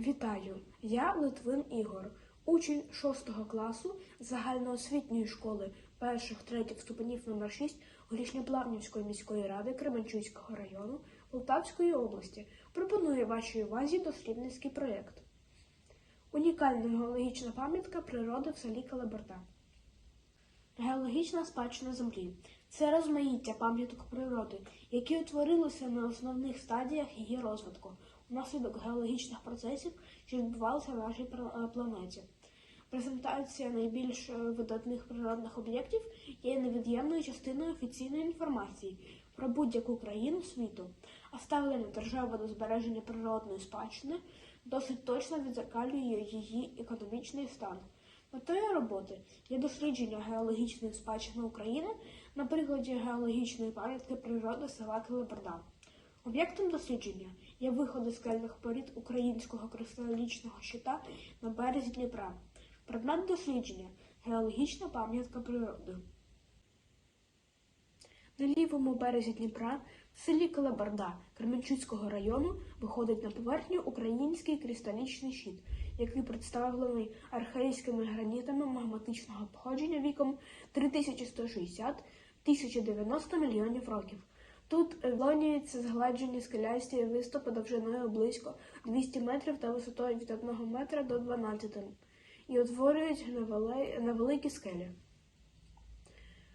Вітаю! Я Литвин Ігор, учень 6 класу загальноосвітньої школи перших третіх ступенів номер 6 Горішньоплавнівської міської ради Кременчуцького району Полтавської області. Пропоную вашій увазі дослідницький проєкт. Унікальна геологічна пам'ятка природи в селі Калаберта. Геологічна спадщина землі це розмаїття пам'яток природи, які утворилися на основних стадіях її розвитку внаслідок геологічних процесів, що відбувалися на нашій е, планеті. Презентація найбільш е, видатних природних об'єктів є невід'ємною частиною офіційної інформації про будь-яку країну світу, а ставлення держави до збереження природної спадщини досить точно відзеркалює її економічний стан. Метою роботи є дослідження геологічної спадщини України на прикладі геологічної пам'ятки природи села Килиберда. Об'єктом дослідження є виходи скельних порід українського кристалічного щита на березі Дніпра. Предмет дослідження геологічна пам'ятка природи. На лівому березі Дніпра в селі Калабарда Кременчуцького району виходить на поверхню український кристалічний щит, який представлений архаїзькими гранітами магматичного походження віком 3160-1090 мільйонів років. Тут лоніються згладжені скелясті виступи довжиною близько 200 метрів та висотою від 1 метра до 12 і утворюють невеликі скелі.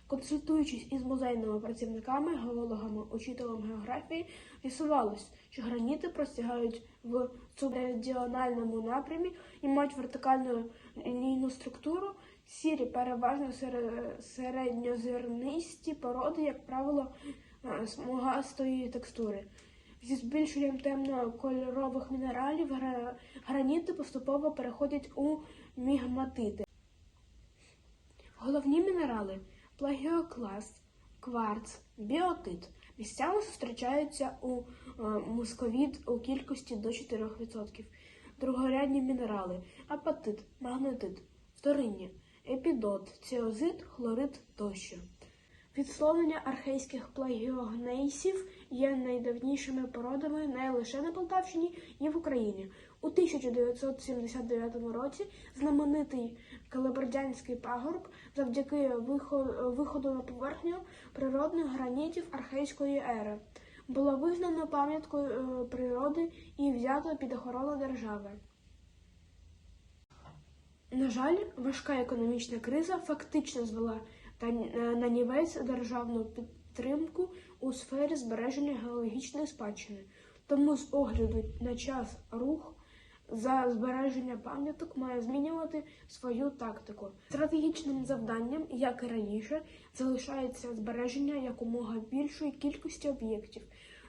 Консультуючись із музейними працівниками, геологами, учителем географії, з'ясувалось, що граніти простягають в субмеридіональному напрямі і мають вертикальну лінійну структуру, сірі, переважно сере- середньозернисті породи, як правило, смугастої текстури. Зі збільшенням темнокольорових мінералів граніти поступово переходять у мігматити. Головні мінерали плагіокласт, кварц, біотит місцями зустрічаються у е, московіт у кількості до 4%. Другорядні мінерали апатит, магнетит, вторинні, епідот, ціозит, хлорид тощо. Відсловлення архейських плагіогнейсів є найдавнішими породами не лише на Полтавщині і в Україні. У 1979 році знаменитий Калабердянський пагорб завдяки виходу на поверхню природних гранітів архейської ери було визнано пам'яткою е, природи і взято під охорону держави. На жаль, важка економічна криза фактично звела та е, на нівець державну підтримку у сфері збереження геологічної спадщини. Тому з огляду на час рух за збереження пам'яток має змінювати свою тактику. Стратегічним завданням, як і раніше, залишається збереження якомога більшої кількості об'єктів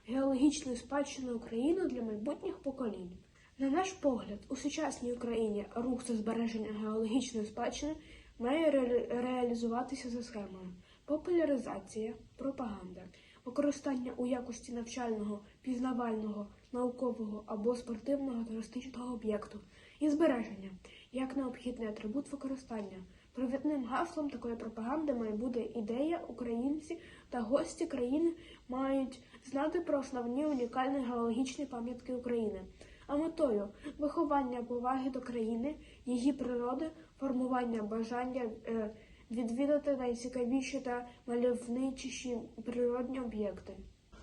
геологічної спадщини України для майбутніх поколінь. На наш погляд, у сучасній Україні рух за збереження геологічної спадщини має реалі- реалізуватися за схемою популяризація, пропаганда, використання у якості навчального, пізнавального, наукового або спортивного туристичного об'єкту і збереження як необхідний атрибут використання. Провідним гаслом такої пропаганди має бути ідея, українці та гості країни мають знати про основні унікальні геологічні пам'ятки України, а метою виховання поваги до країни, її природи, формування бажання е, відвідати найцікавіші та мальовничіші природні об'єкти.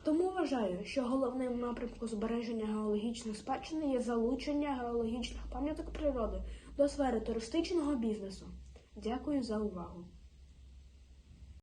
Тому вважаю, що головним напрямком збереження геологічної спадщини є залучення геологічних пам'яток природи до сфери туристичного бізнесу. Дякую за увагу.